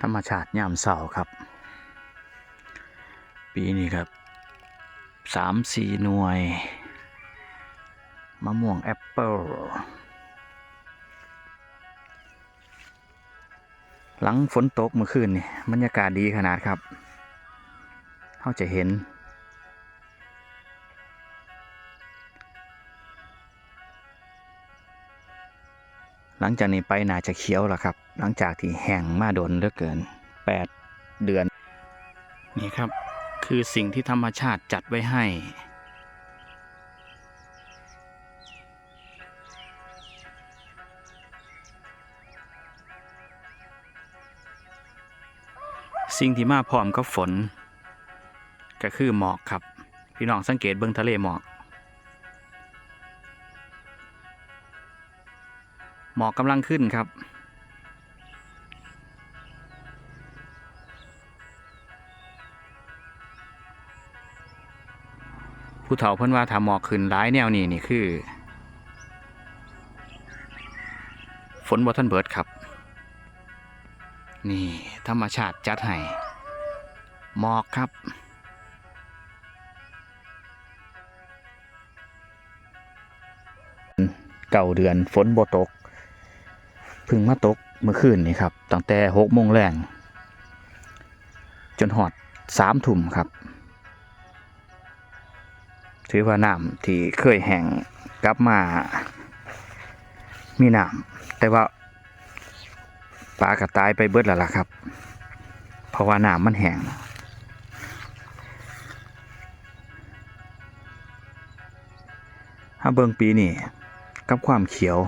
ธรรมชาติยามเสาร์ครับ ปีนี้ครับสามสี่หน่วย มะม่วงแอปเปิลหลังฝนตกเมื่อคืนนี่บรรยากาศดีขนาดครับเขาจะเห็น ลังจากนี้ไปน่าจะเขียวแล้วครับ หลังจากที่แห้งมาโดนเหลือเกิน 8 เดือน นี่ครับ คือสิ่งที่ธรรมชาติจัดไว้ให้ สิ่งที่มาพร้อมกับฝน ก็คือหมอกครับ พี่น้องสังเกตเบื้องทะเลหมอก หมอกกำลังขึ้นครับ ผู้เฒ่าเพิ่นว่าถ้าหมอกขึ้นหลายแนวนี้นี่คือ ฝนบ่ทันเบิดครับ นี่ธรรมชาติจัดให้หมอกครับเก่าเดือนฝนบ่ตก พึ่งมาตกเมื่อคืนนี่ครับตั้งแต่หกโมงแรงจนหอดสามทุ่มครับ ถือว่าน้ำที่เคยแห้งกลับมา มีน้ำแต่ว่าปลากระตายไปเบิดแล้วล่ะครับ เพราะว่าน้ำมันแห้งถ้าเบิงปีนี่กับความเขียว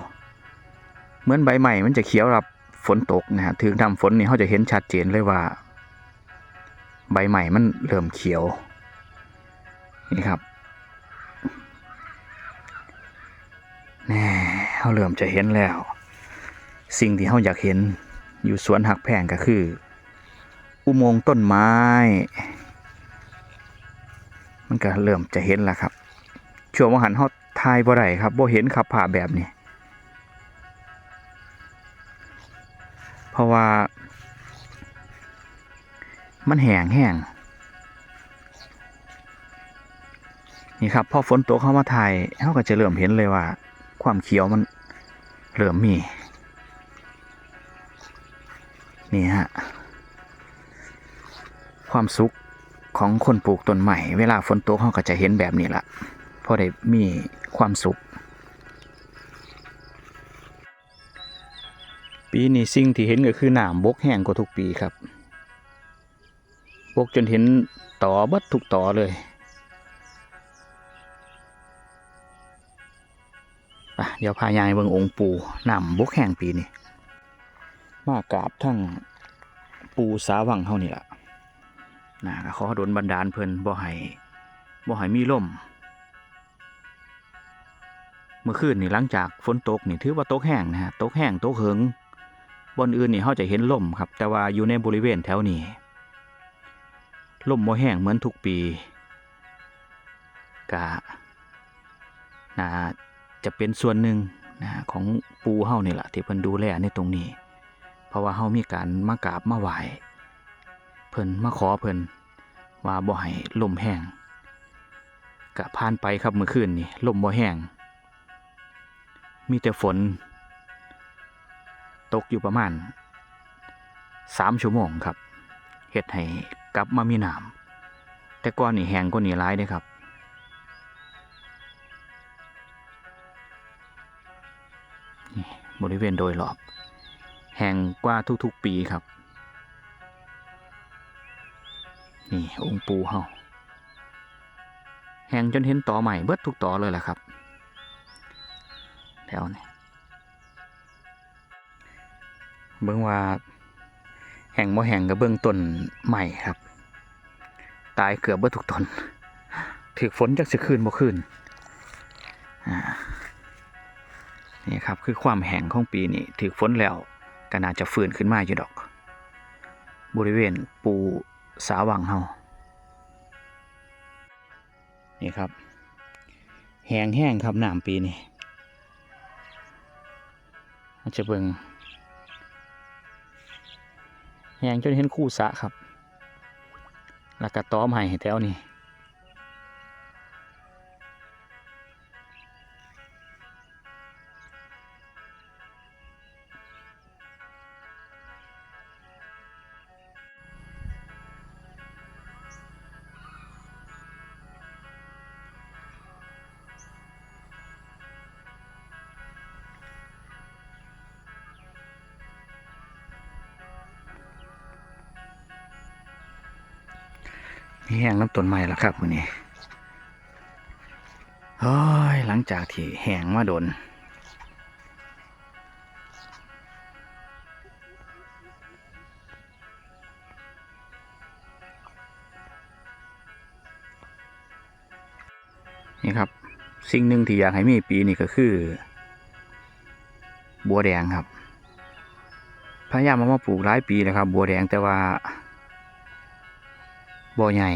เหมือนใบใหม่มันจะเขียวรับฝนตกนะฮะถึงทำฝนนี่เขาจะเห็นชัดเจนเลยว่า ใบใหม่มันเริ่มเขียวนี่ครับแน่เขาเริ่มจะเห็นแล้ว สิ่งที่เขาอยากเห็นอยู่สวนหักแพงก็คือ อุโมงค์ต้นไม้ มันก็เริ่มจะเห็นแล้วครับ ช่วงว่าหันเขาทายบ่ได้ครับบ่เห็นขับผ่าแบบนี้ เพราะว่า มันแห้งแห้งนี่ครับพอฝนตกเข้ามาถ่ายเขาก็จะเริ่มเห็นเลยว่า ความเขียวมันเริ่มมี นี่ฮะ ความสุขของคนปลูกต้นใหม่ เวลาฝนตกเขาก็จะเห็นแบบนี้ละพอได้มีความสุข ปีนี้สิ่งที่เห็นก็คือหนามบกแห้งกว่าทุกปีครับ บกจนเห็นต่อบัดทุกต่อเลยอะเดี๋ยวพายายเบิ่งองค์ปู่หนามบกแห้งปีนี้มากราบทั้งปู่สาวังเฮานี่ล่ะนะขอดลบันดาลเพิ่นบ่ให้บ่ให้มีล่ม เมื่อคืนนี่หลังจากฝนตกนี่ถือว่าตกแห้งนะฮะตกแห้งตกเหิง บนอื่นนี่เขาจะเห็นลมครับ แต่ว่าอยู่ในบริเวณแถวนี้ลมบ่แห้งเหมือนทุกปีกะน่าจะเป็นส่วนหนึ่งนะของปูเฮานี่แหละที่เพิ่นดูแลในตรงนี้ เพราะว่าเฮามีการมากราบมาไหว้เพิ่นมาขอเพิ่นว่าบ่ให้ลมแห้งกะผ่านไปครับเมื่อคืนนี่ลมบ่แห้งมีแต่ฝน ตกอยู่ประมาณสามชั่วโมงครับเฮ็ดให้กลับมามีน้ำแต่ก่อนนี่แห้งกว่านี้หลายด้ครับนี่บริเวณโดยรอบ แห้งกว่าทุกๆปีครับ นี่องค์ปูเฮาแห้งจนเห็นต่อใหม่เบิดทุกต่อเลยแหละครับแถวนี้ เบิ่งว่าแห่งบ่แห่งกับเบื้องต้นใหม่ครับ ตายเกือบเบิดทุกตนถือฝนจากสิคืนบ่คืนนี่ครับคือความแห้งของปีนี้ถือฝนแล้วก็น่าจะฟื้นขึ้นมาอยู่ดอก บริเวณปูสาวังเฮานี่ครับ แห้งแห้งครับน้ำปีนี้เราจจะเบิ่ง แหงจนเห็นคู่สะครับ แล้วก็ต้อมให้แถวนี้ มีแห้งน้ำต้นไม้แล้วครับมื้อนี้เฮ้ยหลังจากที่แห้งมาโดนนี่ครับ สิ่งหนึ่งที่อยากให้มีปีนี้ก็คือ บัวแดงครับพยายามมาปลูกหลายปีแล้วครับ บัวแดงแต่ว่า บ่ใหญ่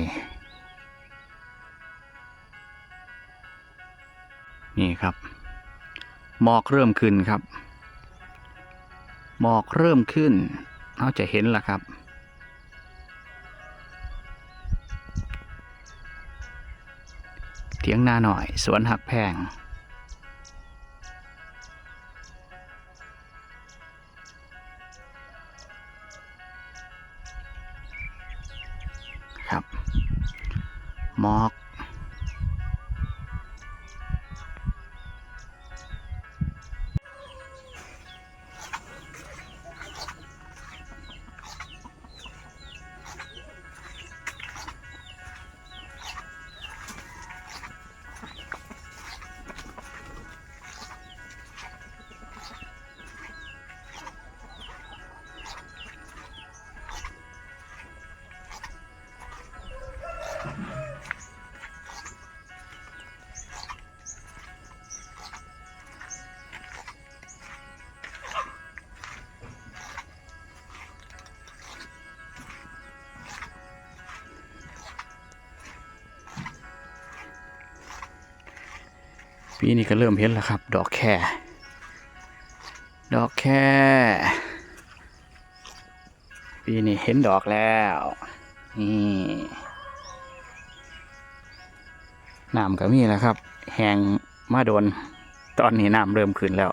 นี่ครับหมอกเริ่มขึ้นครับหมอกเริ่มขึ้นเราจะเห็นแล้วครับ เถียงนาหน่อย สวนหักแพง ครับ หมอก ปีนี้ก็เริ่มเห็นแล้วครับ ดอกแค่ดอกแค่ปีนี้เห็นดอกแล้วนี่น้ำก็มีแล้วครับ แหงมาโดน ตอนนี้น้ำเริ่มขึ้นแล้ว